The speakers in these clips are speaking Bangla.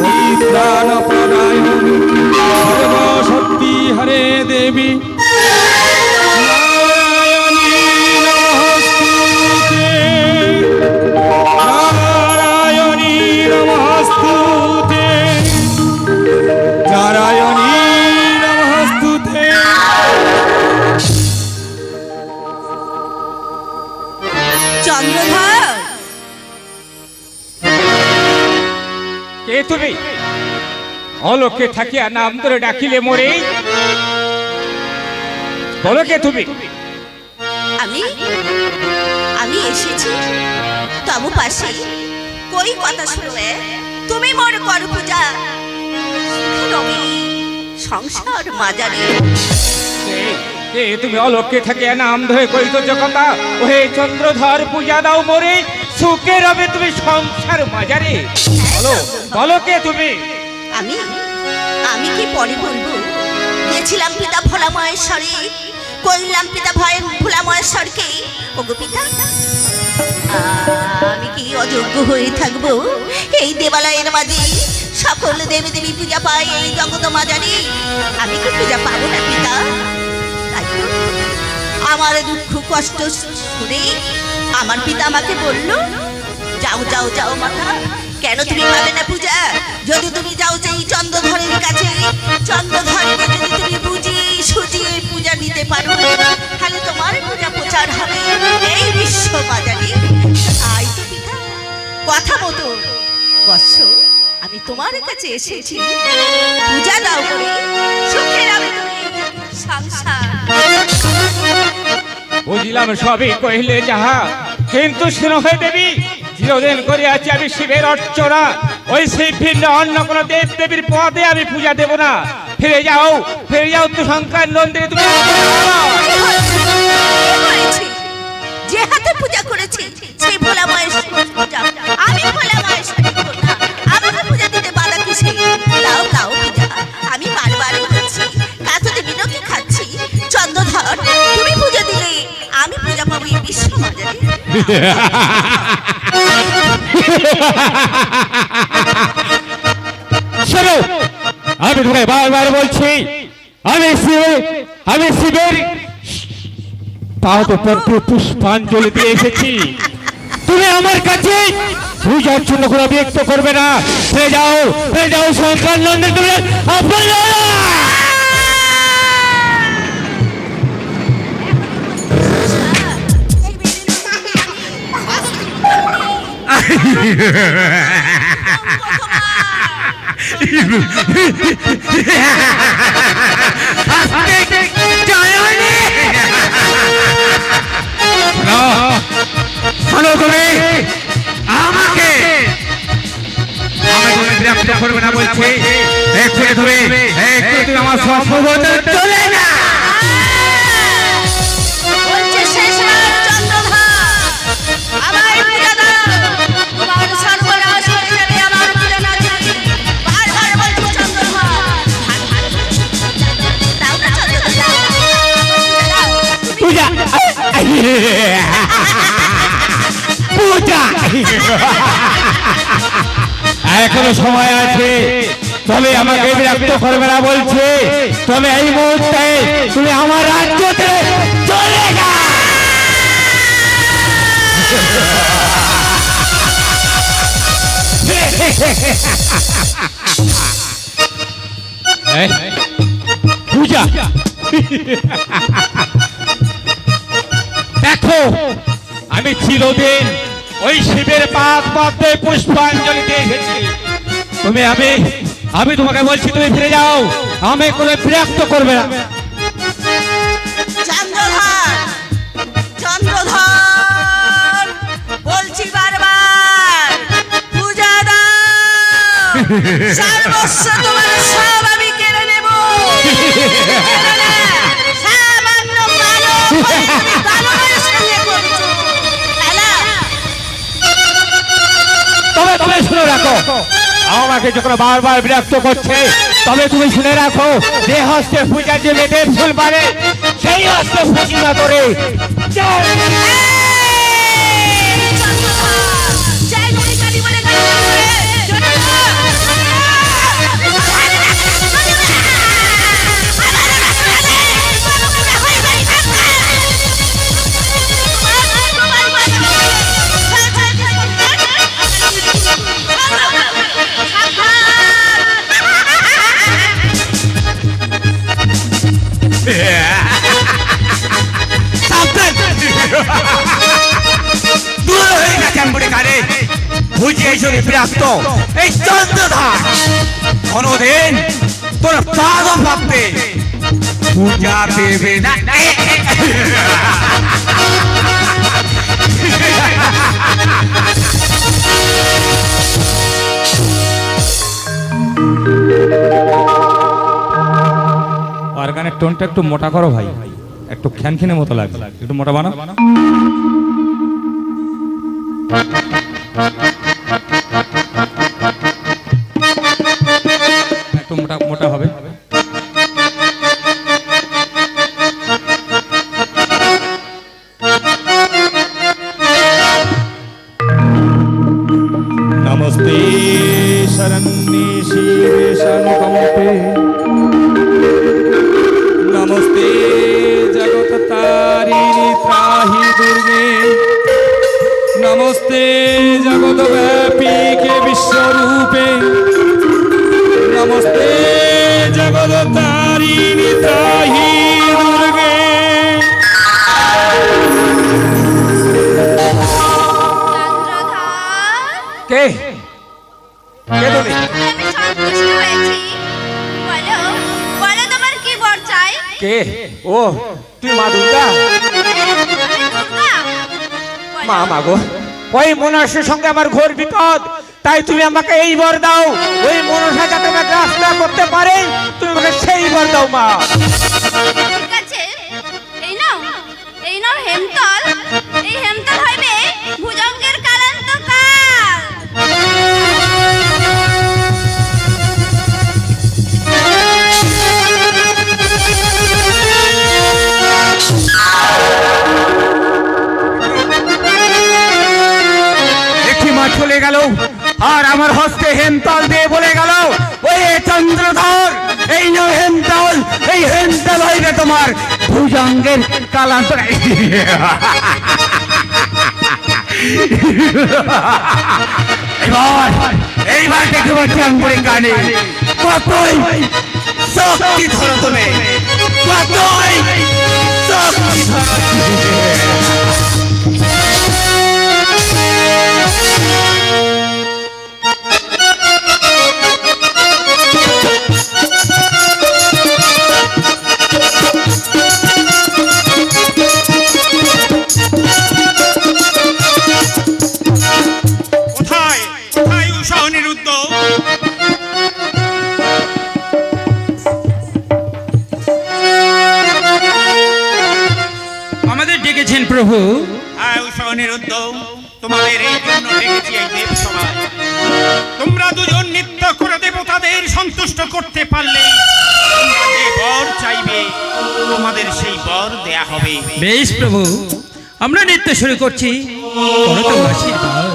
পরিত্রাণ পরায়ণ সর্বশক্তি হরে দেবী। অলোকে থাকিয়া নাম ধরে ডাকিলে মরে। বলো কে তুমি? আমি? আমি এসেছি? তবু পাশে কই কথা শুনবে তুমি মোর কর পূজা সংসার মাজারে। কে তুমি অলোকে থাকিয়া নাম ধরে কইত কথা। ওহে চন্দ্রধর পূজা দাও মরে। সুখে রবে তুমি সংসার মাজারে। বলো বলো কে তুমি? আমি আমি কি পরে বলব? গেছিলাম পিতা ভোলা মহেশ্বরে কইলাম পিতা ভয় ভোলা মহেশ্বরকে ওগো পিতা, আমি কি অযোগ্য হয়ে থাকব? এই দেবালয়ের মাঝে সকল দেবী দেবী পূজা পায় এই জগত মাজারে। আমি কি পূজা পাবো না পিতা? তাই আমার দুঃখ কষ্ট শুনে আমার পিতা আমাকে বলল, যাও যাও যাও মাতা কেন তুমি পাবে না পূজা? যদি তুমি যাও যে এই চন্দ্রধরের কাছে চন্দ্রধরকে যদি তুমি বুঝিয়ে সুজিয়ে পূজা নিতে পারো, তাহলে তোমার পূজা প্রচার হবে এই বিশ্ব বাজারে আই তো পিতা, কথা মতো। বৎস, আমি তোমার কাছে এসেছি। পূজা দাও করে সুখে রাবে তুমি সংসার। বুঝলাম সবই কহিলে যাহা, কিন্তু শুনহে দেবী চিরদিন করে আছি আমি শিবের অর্চনা, ওই সেই ভিন্ন, অন্য কোনো দেব দেবীর পদে আমি পূজা দেব না। ফিরে যাও ফিরে যাও তো শঙ্কর নন্দিনী, তুমি যে হাতে পূজা করেছি, সেই ভোলা পূজা। আমি ভোলা শোনো, আমি তোমাকে বারবার বলছি, আমি আমি শিবের পাদ পদ্মে পুষ্পাঞ্জলি দিয়ে এসেছি। তুমি আমার কাছে পূজার জন্য কোনো ব্যক্ত করবে না। ফিরে যাও ফিরে যাও শঙ্কর নন্দন শোনো তুমি আমাকে আমাকে বিরক্ত করবে না বলছি একটু তুমি একটু তুমি আমার সম্ভবত এখনও সময় আছে। তবে আমাকে বিরক্ত করবে না বলছে। তবে এই মুহূর্তে তুমি আমার রাজ্যতে চলে যা। পূজা। দেখো, আমি চিরদিন ওই শিবের পাত পদ্মে পুষ্পাঞ্জলি দিয়ে এসেছি। তুমি আমি আমি তোমাকে বলছি, তুমি ফিরে যাও। আমি কোনো বিরক্ত করবে না। সামান্য রাখো। আমাকে যখন বারবার বিরক্ত করছে তবে তুমি শুনে রাখো যে হস্তে পূজার যে মেয়েদের ফুল পারে সেই হস্তে ফুটি না করে বিরক্ত এই চন্দ্রধার কোনদিন তোর পাগল ভাববে। পূজা দেবে না। টোনটা একটু মোটা করো ভাই। একটু খ্যানখিনে মতো লাগছে। একটু মোটা বানাও। মাগো ওই মনসার সঙ্গে আমার ঘোর বিপদ। তাই তুমি আমাকে এই বর দাও। ওই মনসা যাতে আমাকে রাস্তা করতে পারে, তুমি আমাকে সেই বর দাও, মা। ঠিক আছে। এই নাও। এই নাও হেমতল। এই হেমতল আর আমার হস্তে হেমতল দিয়ে বলে গেল, ওই চন্দ্রধর, এই নো হেমতল, এই হেমতল হইবে তোমার ভুজঙ্গের কালান্তর এবার, এইবার দেখতে পাচ্ছি আঙ্গুরে কানে, কতই শক্তি ধরো তুমি, কতই শক্তি ধরো প্রভু। হ্যাঁ উষা অনিরুদ্ধ তোমাদের এই জন্য ডেকেছি এই দেব তোমরা দুজন নিত্য করে দেবতাদের সন্তুষ্ট করতে পারলে তোমরা যে বর চাইবে তোমাদের সেই বর দেয়া হবে। বেশ প্রভু আমরা নৃত্য শুরু করছি। করো তো আশীর্বাদ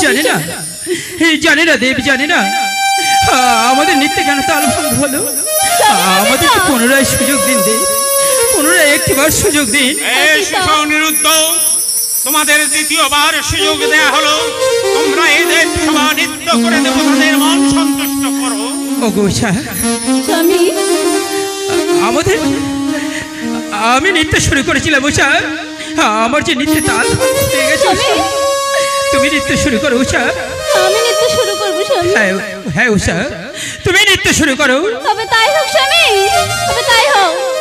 জানি না জানি না দেব জানি না আমাদের নিত্যে কেন তাল ভঙ্গ হলো। আ- আমাদেরকে পুনরায় সুযোগ দিন দেব। পুনরায় একটিবার সুযোগ দিন। অনিরুদ্ধ তোমাদের দ্বিতীয়বার সুযোগ দেয়া হলো। তোমরা এদের সভা নৃত্য করে দেবতাদের মন সন্তুষ্ট করো। ও গোসা স্বামী। আমাদের আমি নৃত্য শুরু করেছিলাম উষা আমার যে নৃত্যে তাল হয়ে গেছে। তুমি নৃত্য শুরু করো উষা। আমি নৃত্য শুরু করব স্বামী। হ্যাঁ হ্যাঁ উষা। তুমি নৃত্য শুরু করো। তবে তাই হোক স্বামী। তবে তাই হোক।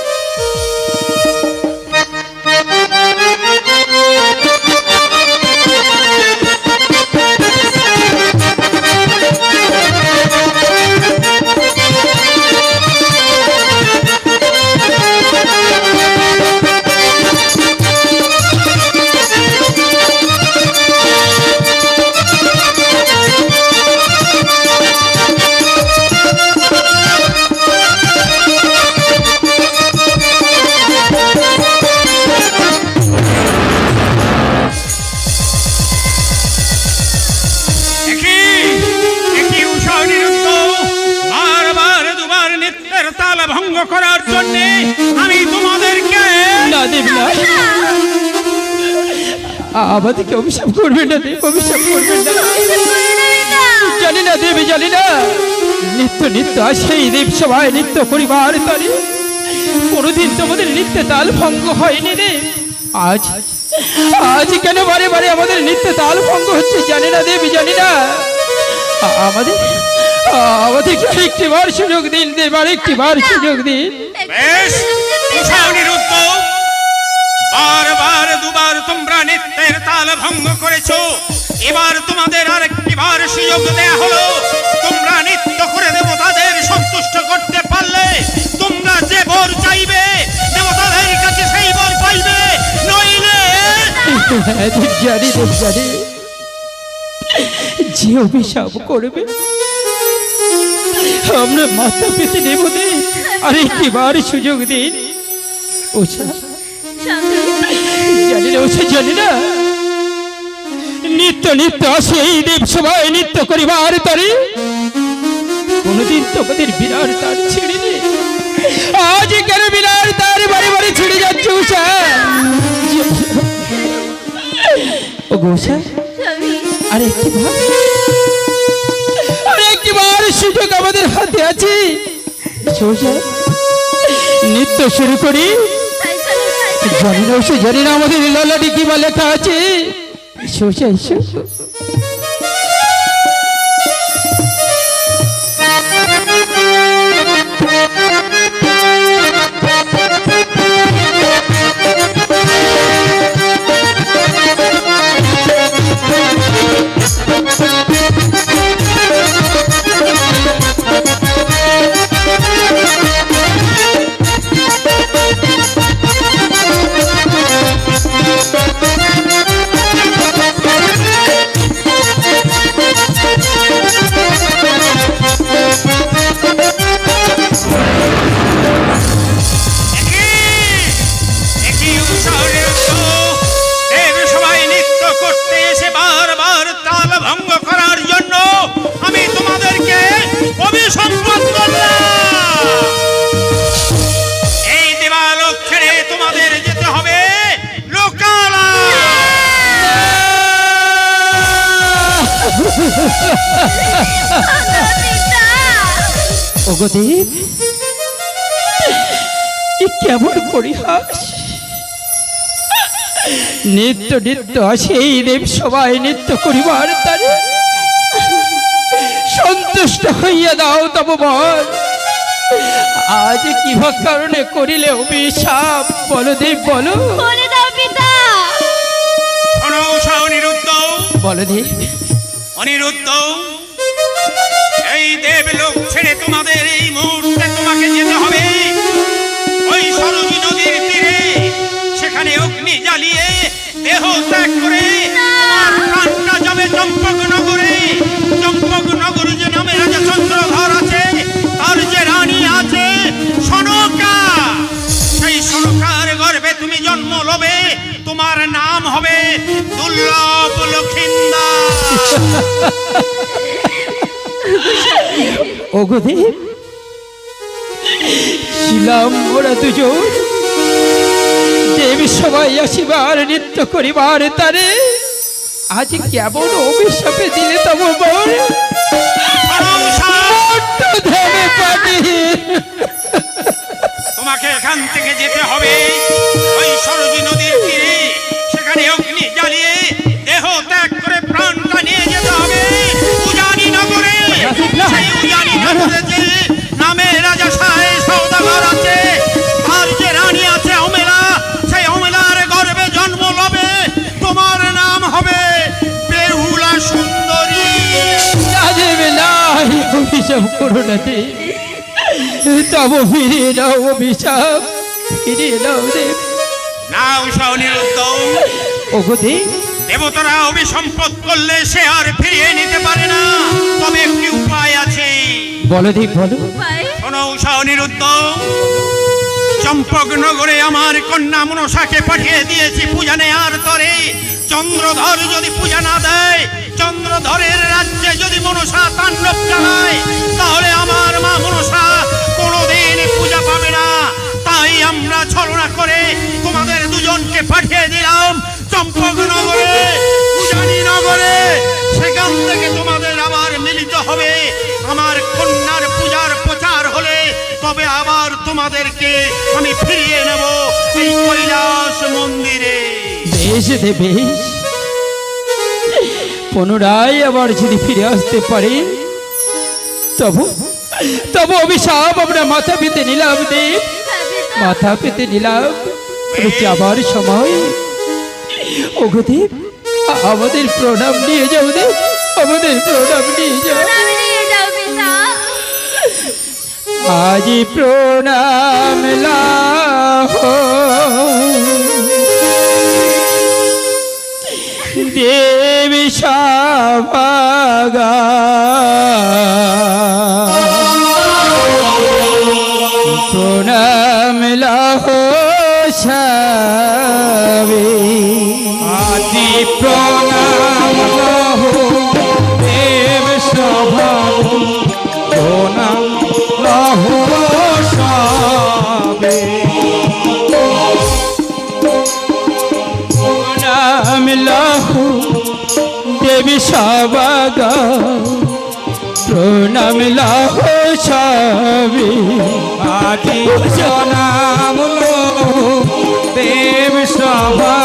করার জন্য আমি তোমাদেরকে না, দেব, না। আমাদেরকে অভিশাপ করবেন না, দেব, অভিশাপ করবেন না। জানি না, দেব, জানি না। নিত্য নিত্য সেই দেব সবাই নৃত্য করিবার তরে কোনোদিন তোমাদের নৃত্য তাল ভঙ্গ হয়নি রে। আজ আজ কেন বারে বারে আমাদের নৃত্য তাল ভঙ্গ হচ্ছে জানি না, দেব, জানি না। আমাদের আমাদেরকে একটিবার সুযোগ দিন দেব আর একটিবার সুযোগ দিন। বেশ বারবার দুবার তোমরা নৃত্যের তাল ভঙ্গ করেছ। এবার তোমাদের আরেকটি বার সুযোগ দেয়া হলো। তোমরা নৃত্য করে দেবতাদের সন্তুষ্ট করতে পারলে তোমরা যে বর চাইবে দেবতাদের কাছে সেই বর পাইবে নইলে যে অভিশাপ করবে আমরা মাথা পেতে নেব দিন আর একটিবার সুযোগ দিন। ওষা জানি না ওষা জানি না। নিত্য নিত্য আসে এই দেব সবাই নৃত্য করিবার তরে। কোনদিন তোমাদের বিরাট তার ছেড়ে নে। আজ কেন বিরাট তার বাড়ি বাড়ি ছেড়ে যাচ্ছে উষা ও স্বামী। আর একটি বার। আছি। নৃত্য শুরু করি। জানি না সে জানি না আমাদের লালাটি কি বা লেখা আছে। সোজা এ কেমন পরিহাস। নিত্য নিত্য সেই দেব সবাই নৃত্য করিবার তারে সন্তুষ্ট হইয়া দাও তব বল। আজ কি কারণে করিলে অভিশাপ? বলো দেব বলো। বলো দেব। অনিরুদ্ধ। এই দেবলোক ছেড়ে তোমাদের এই মুহূর্তে তোমাকে যেতে হবে। ওই সরোজী নদীর তীরে, সেখানে অগ্নি জ্বালিয়ে দেহ ত্যাগ করে তোমার নগরে যে রাজা আছে, তার যে রানী আছে সেই তুমি জন্ম লবে, তোমার নাম হবে দুর্লভ লক্ষিন্দা। দেব ছিলাম ওরা দুজন। দেবী সবাই আসিবার, নৃত্য করিবার তারে। আজ কেমন অভিশাপে দিলে তব তোমাকে এখান থেকে যেতে হবে। ওই সরজী নদীর তীরে। সেখানে অগ্নি জ্বালিয়ে দেহ ত্যাগ নামে রাজা সাহে সৌদাগর আছে। আর যে রানী আছে অমেলা সেই অমেলার গর্বে জন্ম লবে। তোমার নাম হবে বেহুলা সুন্দরী। অভিশাপ করো না তব ফিরিয়ে নাও অভিশাপ ফিরিয়ে নাও দেব নাও সনিরুদ্ধ ওগো দেব দেবতারা অভিসম্পদ করলে সে আর ফিরিয়ে নিতে পারে না। তবে একটি উপায় আছে। বলো বলো। শোনো উষা অনিরুদ্ধ। চম্পকনগরে আমার কন্যা মনসাকে পাঠিয়ে দিয়েছি পূজা নেয়ার তরে চন্দ্রধর যদি পূজা না দেয়, চন্দ্রধরের রাজ্যে যদি মনসা তাণ্ডব চালায় তাহলে আমার মা মনসা কোনোদিন পূজা পাবে না। তাই আমরা ছলনা করে তোমাদের দুজনকে পাঠিয়ে দিলাম চম্পকনগরে পূজানী নগরে। সেখান থেকে তোমাদেরকে আমি ফিরিয়ে নেব এই কৈলাস মন্দিরে। বেশ দে বেশ। পুনরায় আবার যদি ফিরে আসতে পারে, তবু তবু অভিশাপ আমরা মাথা পেতে নিলাম দেব মাথা পেতে নিলাম যাবার সময়। ওগো দেব, আমাদের প্রণাম নিয়ে যাও দেব আমাদের প্রণাম নিয়ে যাও। আজি প্রণাম দেবী সাবাগা প্রণাম লাহো সবাগা। প্রণাম লাহো সাবে আদি প্রণাম দেব সভাগু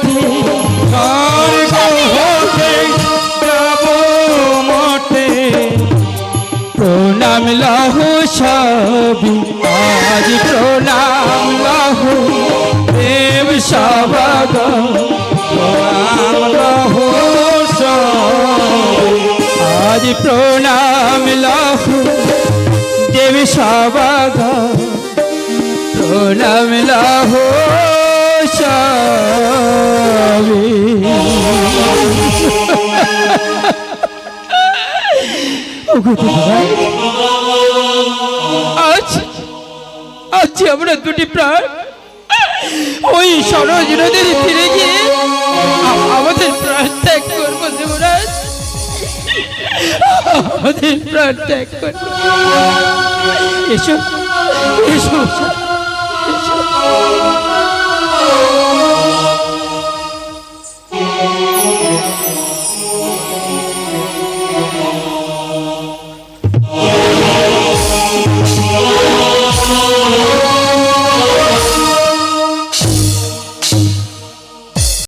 মরতে স্বর্গ হতে যাব মরতে প্রণাম লাহু সবি আজ প্রণাম লাহু। দেব সবাগ প্রণাম লাহু আজ প্রণাম লাহু, দেব সবাগ প্রণাম লাহু সবি আজ আজ আমরা দুটি প্রাণ, ওই সরোজ ফিরে গিয়ে আমাদের প্রাণ ত্যাগ করব দেবরাজ আমাদের প্রাণ ত্যাগ করব। এসো এসো এসো।